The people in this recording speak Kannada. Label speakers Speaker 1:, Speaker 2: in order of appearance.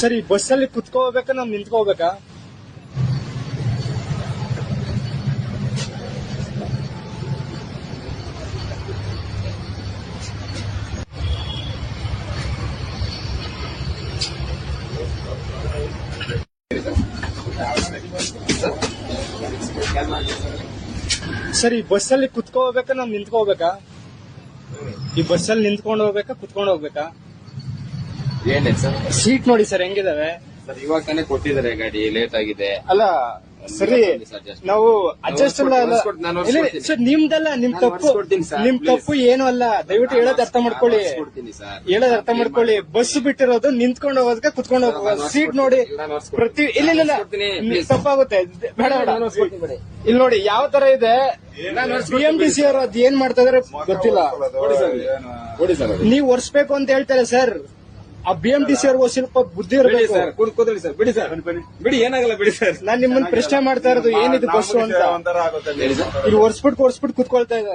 Speaker 1: ಸರಿ ಬಸ್ಸಲ್ಲಿ ಕುತ್ಕೋಬೇಕಾ ನಾವು ನಿಂತ್ಕೋಬೇಕಾ ಸರಿ ಬಸ್ಸಲ್ಲಿ ಕುತ್ಕೋಬೇಕಾ ನಾವು ನಿಂತ್ಕೋಬೇಕಾ ಈ ಬಸ್ಸಲ್ಲಿ ನಿಂತ್ಕೊಂಡು ಹೋಗ್ಬೇಕಾ, ಕುತ್ಕೊಂಡು ಹೋಗ್ಬೇಕಾ?
Speaker 2: ಏನೇ ಸರ್?
Speaker 1: ಸೀಟ್ ನೋಡಿ ಸರ್ ಹೆಂಗಿದಾವೆ?
Speaker 2: ಸರ್ ಇವಾಗ ತಾನೇ ಕೊಟ್ಟಿದ್ದಾರೆ ಗಾಡಿ ಲೇಟ್ ಆಗಿದೆ.
Speaker 1: ಅಲ್ಲ ಸರಿ ನಾವು ಅಡ್ಜಸ್ಟ್. ಸರ್ ನಿಮ್ದಲ್ಲ ನಿಮ್ ತಪ್ಪು. ನಿಮ್ ತಪ್ಪು ಏನು ಅಲ್ಲ. ದಯವಿಟ್ಟು ಹೇಳೋದ್ ಅರ್ಥ ಮಾಡ್ಕೊಳ್ಳಿ. ಹೇಳೋದ್ ಅರ್ಥ ಮಾಡ್ಕೊಳ್ಳಿ. ಬಸ್ ಬಿಟ್ಟಿರೋದು ನಿಂತ್ಕೊಂಡು ಹೋಗೋದಕ್ಕೆ ಕುತ್ಕೊಂಡು
Speaker 2: ಹೋಗೋದು.
Speaker 1: ಸೀಟ್ ನೋಡಿ ಪ್ರತಿ ಇಲ್ಲ ಇಲ್ಲ. ತಪ್ಪಾಗುತ್ತೆ. ಬೇಡ ಬೇಡ. ಇಲ್ಲಿ ನೋಡಿ ಯಾವ ತರ ಇದೆ? ಬಿ ಎಂ ಟಿ ಸಿ ಅವರು ಅದ್ ಏನ್ ಮಾಡ್ತಾ ಇದಾರೆ ಗೊತ್ತಿಲ್ಲ. ನೀವ್ ಒರ್ಸ್ಬೇಕು ಅಂತ ಹೇಳ್ತಾರೆ ಸರ್ ಆ ಬಿ ಎಂ ಟಿ ಸಿ ಅವ್ರಿಗೂ ಸ್ವಲ್ಪ ಬುದ್ಧಿ
Speaker 2: ಬಿಡಿ
Speaker 1: ಇರಬೇಕು.
Speaker 2: ಸರ್ ಕೂತ್- ಕೂತ್ಕೊಳ್ಳಿ ಸರ್ ಬಿಡಿ ಸರ್. ಬಿಡಿ ಏನಾಗಲ್ಲ ಬಿಡಿ ಸರ್.
Speaker 1: ನಾನ್ ನಿಮ್ಮನ್ನ ಪ್ರಶ್ನೆ ಮಾಡ್ತಾ ಇರೋದು ಏನಿದು ಬಸ್ಸು ಅಂತ.
Speaker 3: ಒಂಥರ ಆಗುತ್ತೆ.
Speaker 1: ಇಲ್ಲಿ ಒರ್ಸ್ಬಿಟ್ಟು ಒರ್ಸ್ಬಿಟ್ಟು ಕುತ್ಕೊಳ್ತಾ ಇದ್ದಾರೆ.